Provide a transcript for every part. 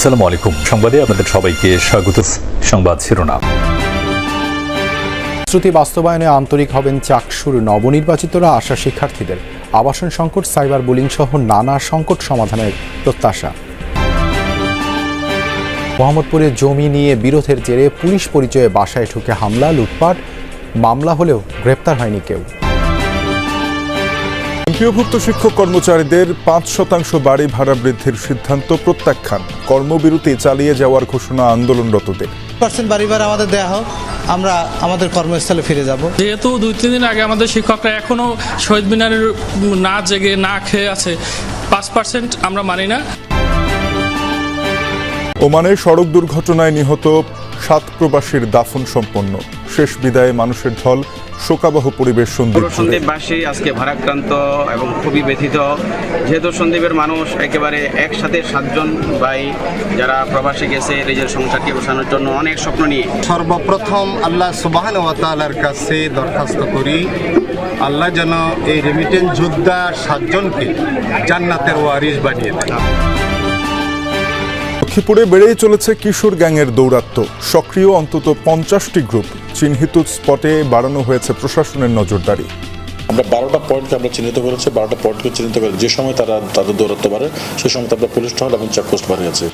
আসসালামু আলাইকুম। সংবাদে আপনাদের সবাইকে স্বাগত। সংবাদ শিরোনাম। শ্রুতি বাস্তবায়নে আন্তরিক হবেন চাকসুর নবনির্বাচিতরা আশা শিক্ষার্থীদের। আবাসন সংকট, সাইবার বুলিং সহ নানা সংকট সমাধানের প্রত্যাশা। মোহাম্মদপুরে জমি নিয়ে বিরোধের জেরে পুলিশ পরিচয়ে বাসায় ঢুকে হামলা, লুটপাট। মামলা হলেও গ্রেপ্তার হয়নি কেউ। এমপিওভুক্ত শিক্ষক কর্মচারীদের পাঁচ শতাংশ বাড়ি ভাড়া বৃদ্ধির সিদ্ধান্ত প্রত্যাখ্যান। কর্মবিরতি চালিয়ে যাওয়ার ঘোষণা আন্দোলনরতদের। পার্সেন্ট বাড়ি ভাড়া আমাদের দেওয়া হোক আমরা আমাদের কর্মস্থলে ফিরে যাব। যেহেতু দুই তিন দিন আগে আমাদের শিক্ষকরা এখনও শহীদ মিনারের না জেগে না খেয়ে আছে পাঁচ পার্সেন্ট আমরা মানি না। ওমানে সড়ক দুর্ঘটনায় নিহত সাত প্রবাসীর দাফন সম্পন্ন। শেষ বিদায়ে মানুষের ঢল শোকাবহ পরিবেশ সন্দীপ। সন্দীপবাসী আজকে ভারাক্রান্ত এবং খুবই ব্যথিত। যেহেতু সন্দীপের মানুষ একেবারে একসাথে সাতজন ভাই যারা প্রবাসী গেছে নিজের সংসারকে বসানোর জন্য অনেক স্বপ্ন নিয়ে। সর্বপ্রথম আল্লাহ সুবাহান ওয়াতালার কাছে দরখাস্ত করি আল্লাহ যেন এই রেমিটেন্স যোদ্ধা সাতজনকে জান্নাতের ওয়ারিস বানিয়ে দেন লক্ষ্মীপুরে বেড়েই চলেছে কিশোর গ্যাংয়ের দৌরাত্ম্য সক্রিয় অন্তত পঞ্চাশটি গ্রুপ চিহ্নিত স্পটে বাড়ানো হয়েছে প্রশাসনের নজরদারি। আমরা বারোটা পয়েন্টকে আমরা চিহ্নিত করেছি বারোটা পয়েন্টকে চিহ্নিত করে যে সময় তারা তাদের দৌড়াতে পারে সেই সময় আমরা পুলিশ টহল এবং চেকপোস্ট বানিয়েছি।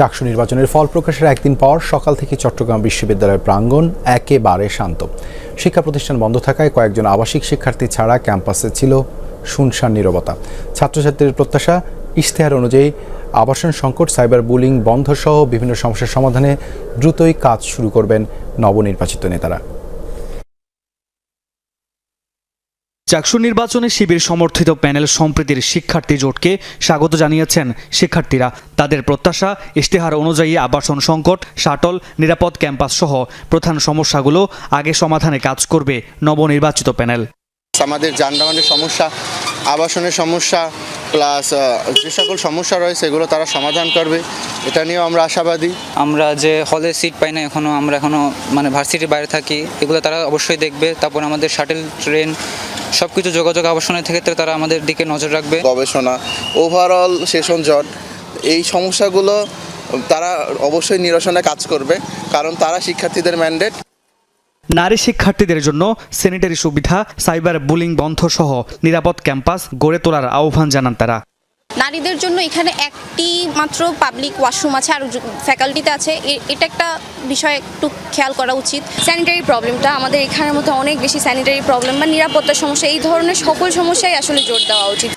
চাকসু নির্বাচনের ফল প্রকাশের একদিন পর সকাল থেকে চট্টগ্রাম বিশ্ববিদ্যালয়ের প্রাঙ্গণ একেবারে শান্ত। শিক্ষা প্রতিষ্ঠান বন্ধ থাকায় কয়েকজন আবাসিক শিক্ষার্থী ছাড়া ক্যাম্পাসে ছিল শুনশান নীরবতা। ছাত্রছাত্রীদের প্রত্যাশা ইশতেহার অনুযায়ী আবাসন সংকট সাইবার বুলিং বন্ধ সহ বিভিন্ন সমস্যার সমাধানে দ্রুতই কাজ শুরু করবেন নবনির্বাচিত নেতারা। চাকসু নির্বাচনে শিবির সমর্থিত প্যানেল সম্প্রীতির শিক্ষার্থী জোটকে স্বাগত জানিয়েছেন শিক্ষার্থীরা। তাদের প্রত্যাশা ইশতেহার অনুযায়ী আবাসন সংকট শাটল নিরাপদ ক্যাম্পাস সহ প্রধান সমস্যাগুলো আগে সমাধানে কাজ করবে নবনির্বাচিত প্যানেল। আমাদের যানবাহনের সমস্যা আবাসনের সমস্যা প্লাস যে সকল সমস্যা রয়েছে এগুলো তারা সমাধান করবে। এটা নিয়েও আমরা আশাবাদী। আমরা যে হলে সিট পাই না এখনও আমরা এখনও মানে ভার্সিটির বাইরে থাকি এগুলো তারা অবশ্যই দেখবে। তারপর আমাদের শাটেল ট্রেন সব কিছু যোগাযোগ আবাসনের ক্ষেত্রে তারা আমাদের দিকে নজর রাখবে। গবেষণা ওভারঅল সেশন জট এই সমস্যাগুলো তারা অবশ্যই নিরসনে কাজ করবে। কারণ তারা শিক্ষার্থীদের ম্যান্ডেট নারী শিক্ষার্থীদের জন্য স্যানিটারি সুবিধা, সাইবার বুলিং বন্ধ সহ নিরাপদ ক্যাম্পাস গড়ে তোলার আহ্বান জানান তারা। নারীদের জন্য এখানে একটি মাত্র পাবলিক ওয়াশরুম আছে আর ফ্যাকাল্টিতে আছে। এটা একটা বিষয় একটু খেয়াল করা উচিত। স্যানিটারি প্রবলেমটা আমাদের এখানের মধ্যে অনেক বেশি স্যানিটারি প্রবলেম বা নিরাপত্তার সমস্যা, এই ধরনের সকল সমস্যায় আসলে জোর দেওয়া উচিত।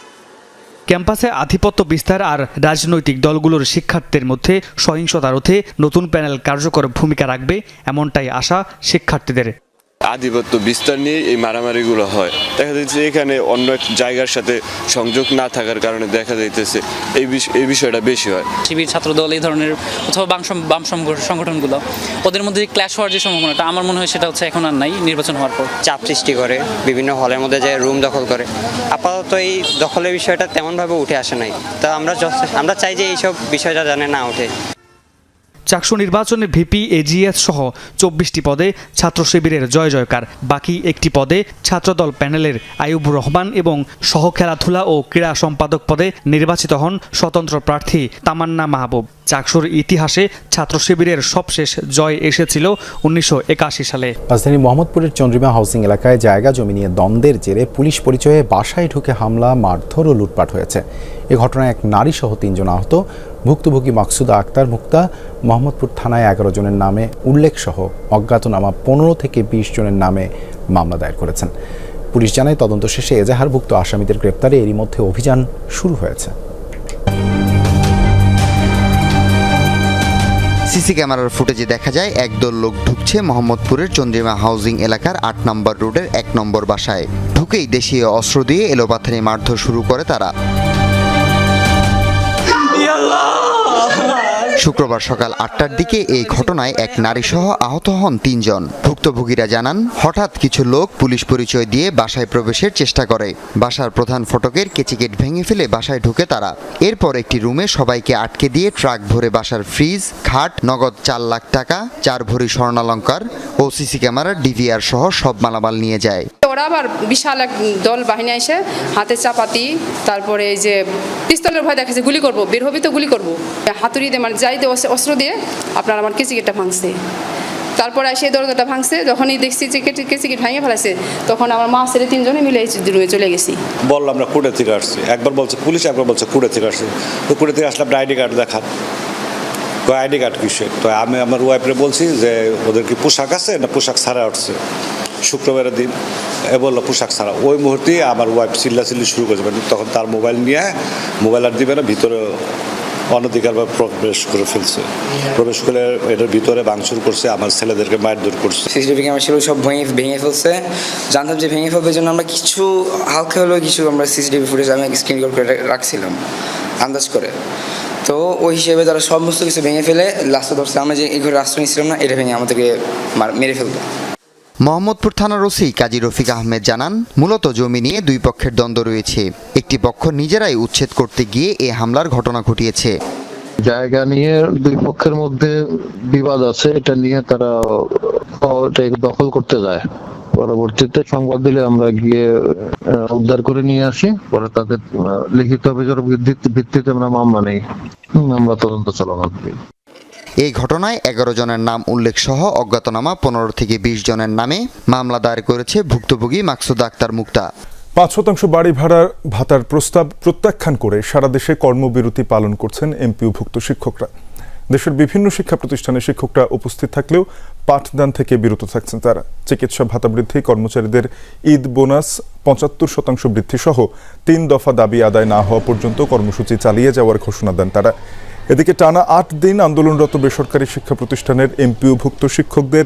ক্যাম্পাসে আধিপত্য বিস্তার আর রাজনৈতিক দলগুলোর শিক্ষার্থীদের মধ্যে সহিংসতা রোধে নতুন প্যানেল কার্যকর ভূমিকা রাখবে এমনটাই আশা শিক্ষার্থীদের। আধিপত্য বিস্তার নিয়ে এই মারামারিগুলো হয়। দেখা যাচ্ছে এখানে অন্য এক জায়গার সাথে সংযোগ না থাকার কারণে দেখা যাইতেছে এই এই বিষয়টা বেশি হয়। শিবির ছাত্রদল এই ধরনের অথবা বাম বাম সংগঠন- সংগঠনগুলো ওদের মধ্যে ক্ল্যাশ হওয়ার যে সম্ভাবনাটা আমার মনে হয় সেটা হচ্ছে এখন আর নাই নির্বাচন হওয়ার পর। চাপ সৃষ্টি করে বিভিন্ন হলের মধ্যে যে রুম দখল করে। আপাতত এই দখলের বিষয়টা তেমনভাবে উঠে আসে নাই। তা আমরা আমরা চাই যে এইসব বিষয়টা জানে না ওঠে চাকসু নির্বাচনে ভিপি এজিএস সহ চব্বিশটি পদে ছাত্র শিবিরের জয় জয়কার। বাকি একটি পদে ছাত্রদল প্যানেলের আইয়ুব রহমান এবং সহ খেলাধুলা ও ক্রীড়া সম্পাদক পদে নির্বাচিত হন স্বতন্ত্র প্রার্থী তামান্না মাহবুব। চাকসুর ইতিহাসে ছাত্র শিবিরের সবশেষ জয় এসেছিল উনিশশো একাশি সালে। রাজধানী মোহাম্মদপুরের চন্দ্রিমা হাউসিং এলাকায় জায়গা জমি নিয়ে দ্বন্দ্বের জেরে পুলিশ পরিচয়ে বাসায় ঢুকে হামলা, মারধর ও লুটপাট হয়েছে। এ ঘটনায় এক নারী সহ তিনজন আহত। ভুক্তভোগী মাকসুদা আক্তার মুক্তা, মোহাম্মদপুর থানায় এগারো জনের নামে উল্লেখ সহ অজ্ঞাতনামা পনেরো থেকে বিশ জনের নামে মামলা দায়ের করেছেন। পুলিশ জানায় তদন্ত শেষে এজাহারভুক্ত আসামিদের গ্রেপ্তারে এরই মধ্যে অভিযান শুরু হয়েছে। সিসি ক্যামেরার ফুটেজে দেখা যায়, একদল লোক ঢুকছে মোহাম্মদপুরের চন্দ্রিমা হাউজিং এলাকার আট নম্বর রোডের এক নম্বর বাসায়। ঢুকেই দেশীয় অস্ত্র দিয়ে এলোপাথারি মারধর শুরু করে তারা। শুক্রবার সকাল আটটার দিকে এই ঘটনায় এক নারীসহ আহত হন তিনজন। ভুক্তভোগীরা জানান, হঠাৎ কিছু লোক পুলিশ পরিচয় দিয়ে বাসায় প্রবেশের চেষ্টা করে। বাসার প্রধান ফটকের কেচিকেট ভেঙে ফেলে বাসায় ঢুকে তারা। এরপর একটি রুমে সবাইকে আটকে দিয়ে ট্রাক ভরে বাসার ফ্রিজ, খাট, নগদ চার লাখ টাকা, চার ভরি স্বর্ণালঙ্কার ও সিসি ক্যামেরার ডিভিআর সহ সব মালামাল নিয়ে যায়। পরে আবার বিশাল এক দল বাহিনী এসে হাতে চাপাতি, তারপরে এই যে পিস্তলের ভয় দেখাচ্ছে গুলি করব, বের হবি তো গুলি করব। হাতুড়ি দিয়ে মানে যাইতে অস্ত্র দিয়ে আপনার আমার কেচিকেটটা ভাঙছে। তারপরে এসে দরজাটা ভাঙছে, যখনই দেখছি যে কেটে কেচিকেট ভাঙে ফেলাছে তখন আমার মা, ছেলে তিনজনে মিলে রুমে চলে গেছি। বললাম আমরা কুড়ে থেকে আসছি। একবার বলছে পুলিশ, একবার বলছে কুড়ে থেকে আসছি। তো কুড়ে থেকে আসলে আপনি আইডি কার্ড দেখান। আইডি কার্ড কিসের? তো আমি আমার ওয়াইফরে বলছি যে, ওদের কি পোশাক আছে না পোশাক ছাড়া উঠছে? শুক্রবারের দিন বলল পোশাক ছাড়া। ওই মুহূর্তে আমার ওয়াইফ চিল্লাচিল্লি শুরু করেছে মানে তখন তার মোবাইল নিয়ে মোবাইল আর দিবে না, ভিতরে অনধিকারভাবে প্রবেশ করে ফেলছে। প্রবেশ করে এটার ভিতরে ভাঙচুর করছে, আমার ছেলেদেরকে মারধর করছে। সিসিটিভি ক্যামেরা ছিল সব ভেঙে ভেঙে ফেলছে। জানতাম যে ভেঙে ফেলবে জন্য আমরা কিছু, হালকা হলেও কিছু আমরা সিসিটিভি ফুটেজ আমি স্ক্রিন করে রাখছিলাম, আন্দাজ করে। তো ওই হিসেবে তারা সমস্ত কিছু ভেঙে ফেলে লাস্টে ধরছে। আমরা যে এই ঘরে আশ্রয় নিয়েছিলাম না, এটা ভেঙে আমাদেরকে মেরে ফেলবে। মোহাম্মদপুর থানার ওসি কাজী রফিক আহমেদ জানান, মূলত জমি নিয়ে দুই পক্ষের দ্বন্দ্ব রয়েছে। একটি পক্ষ নিজেরাই উচ্ছেদ করতে গিয়ে এ হামলার ঘটনা ঘটিয়েছে। জায়গা নিয়ে দুই পক্ষের মধ্যে বিবাদ আছে, এটা নিয়ে তারা দখল করতে যায়। পরবর্তীতে সংবাদ দিলে আমরা গিয়ে উদ্ধার করে নিয়ে আসি। পরে তাদের লিখিত অভিযোগের ভিত্তি- ভিত্তিতে আমরা মামলা নেই। আমরা তদন্ত চলমান। এই ঘটনায় এগারো জনের নাম উল্লেখ সহ অজ্ঞাতনামা পনেরো থেকে বিশ জনের নামে মামলা দায়ের করেছে ভুক্তভোগী মাকসুদ আক্তার মুক্তা। পাঁচ শতাংশ বাড়ি ভাড়া ভাতার প্রস্তাব প্রত্যাখ্যান করে সারা দেশে কর্মবিরতি পালন করছেন এমপিওভুক্ত শিক্ষকরা। দেশের বিভিন্ন শিক্ষা প্রতিষ্ঠানে শিক্ষকরা উপস্থিত থাকলেও পাঠদান থেকে বিরত থাকছেন তারা। চিকিৎসা ভাতা বৃদ্ধি, কর্মচারীদের ঈদ বোনাস, পঁচাত্তর শতাংশ বৃদ্ধি সহ তিন দফা দাবি আদায় না হওয়া পর্যন্ত কর্মসূচি চালিয়ে যাওয়ার ঘোষণা দেন তারা। এদিকে টানা আট দিন আন্দোলনরত বেসরকারি শিক্ষা প্রতিষ্ঠানের এমপিওভুক্ত শিক্ষকদের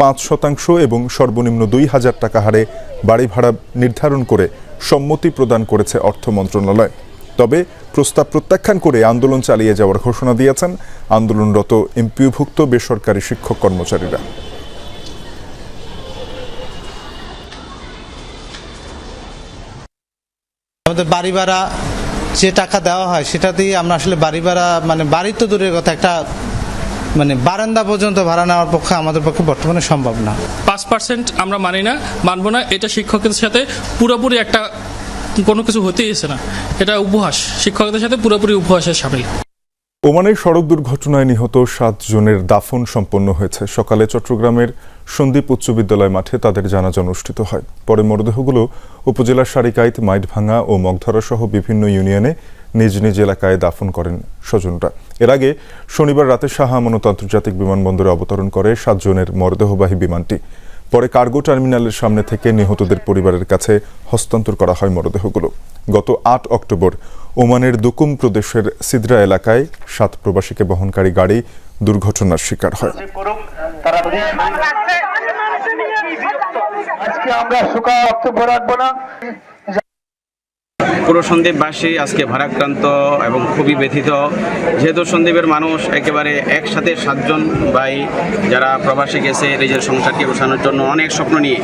পাঁচ শতাংশ এবং সর্বনিম্ন দুই হাজার টাকা হারে বাড়ি ভাড়া নির্ধারণ করে সম্মতি প্রদান করেছে অর্থ মন্ত্রণালয়। তবে প্রস্তাব প্রত্যাখ্যান করে আন্দোলন চালিয়ে যাওয়ার ঘোষণা দিয়েছেন আন্দোলনরত এমপিওভুক্ত বেসরকারি শিক্ষক কর্মচারীরা। আমাদের বাড়ি ভাড়া যে টাকা দেওয়া হয়, সেটা দিয়ে আমরা আসলে বাড়ি ভাড়া মানে বাড়ির তো দূরের কথা, একটা মানে বারান্দা পর্যন্ত ভাড়া নেওয়ার পক্ষে আমাদের পক্ষে বর্তমানে সম্ভব না। পাঁচ পার্সেন্ট আমরা মানি না, মানব না, এটা শিক্ষকের সাথে পুরোপুরি একটা কোনো কিছু হতেই না। এটা উপহাস শিক্ষকদের সাথে পুরোপুরি উপহাসের সামিল। ওমানের সড়ক দুর্ঘটনায় নিহত সাত জনের দাফন সম্পন্ন হয়েছে। সকালে চট্টগ্রামের সন্দীপ উচ্চ বিদ্যালয় মাঠে তাদের জানাজা অনুষ্ঠিত হয়। পরে মরদেহগুলো উপজেলার সারিকাইত, মাইটভাঙ্গা ও মগধরা সহ বিভিন্ন ইউনিয়নে নিজ নিজ এলাকায় দাফন করেন স্বজনরা। এর আগে শনিবার রাতে শাহ আমানত আন্তর্জাতিক বিমানবন্দরে অবতরণ করে সাতজনের মরদেহবাহী বিমানটি। পরে কার্গো টার্মিনালের সামনে থেকে নিহতদের পরিবারের কাছে হস্তান্তর করা হয় মরদেহগুলো। গত আট অক্টোবর ওমানের দুকুম প্রদেশের সিদ্রা এলাকায় সাত প্রবাসীকে বহনকারী গাড়ি দুর্ঘটনার শিকার হয়। আজকে আমরা সুখা বক্তব্য রাখব না পুরো সন্দীপবাসী আজকে ভারাক্রান্ত এবং খুবই ব্যথিত। যেহেতু সন্দীপের মানুষ একেবারে একসাথে সাতজন ভাই যারা প্রবাসী গেছে নিজের সংসারকে বসানোর জন্য অনেক স্বপ্ন নিয়ে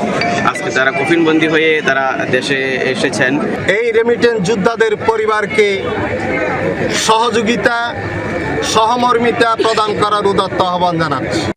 আজকে তারা কফিনবন্দি হয়ে তারা দেশে এসেছেন। এই রেমিটেন্স যোদ্ধাদের পরিবারকে সহযোগিতা, সহমর্মিতা প্রদান করার উদাত্ত আহ্বান জানাচ্ছি।